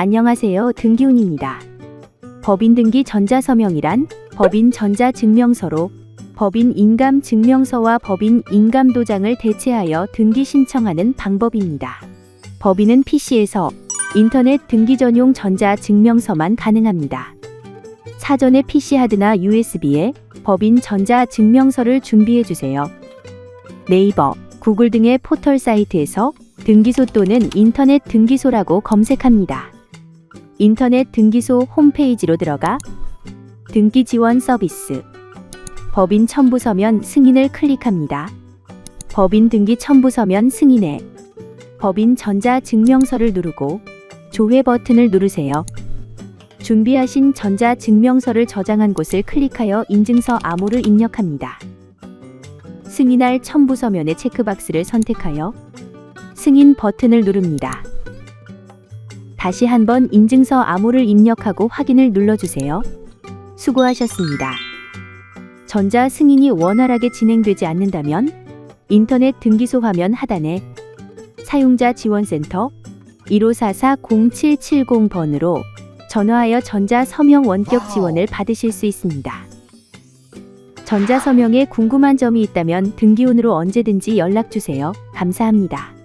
안녕하세요. 등기훈입니다. 법인 등기 전자서명이란 법인 전자증명서로 법인 인감 증명서와 법인 인감 도장을 대체하여 등기 신청하는 방법입니다. 법인은 PC에서 인터넷 등기 전용 전자 증명서만 가능합니다. 사전에 PC 하드나 USB에 법인 전자 증명서를 준비해 주세요. 네이버, 구글 등의 포털 사이트에서 등기소 또는 인터넷 등기소라고 검색합니다. 인터넷 등기소 홈페이지로 들어가 등기 지원 서비스 법인 첨부 서면 승인을 클릭합니다. 법인 등기 첨부 서면 승인해 법인 전자 증명서를 누르고 조회 버튼을 누르세요. 준비하신 전자 증명서를 저장한 곳을 클릭하여 인증서 암호를 입력합니다. 승인할 첨부 서면의 체크박스를 선택하여 승인 버튼을 누릅니다. 다시 한번 인증서 암호를 입력하고 확인을 눌러주세요. 수고하셨습니다. 전자 승인이 원활하게 진행되지 않는다면 인터넷 등기소 화면 하단에 사용자 지원센터 1544-0770번으로 전화하여 전자 서명 원격 지원을 받으실 수 있습니다. 전자 서명에 궁금한 점이 있다면 등기원으로 언제든지 연락 주세요. 감사합니다.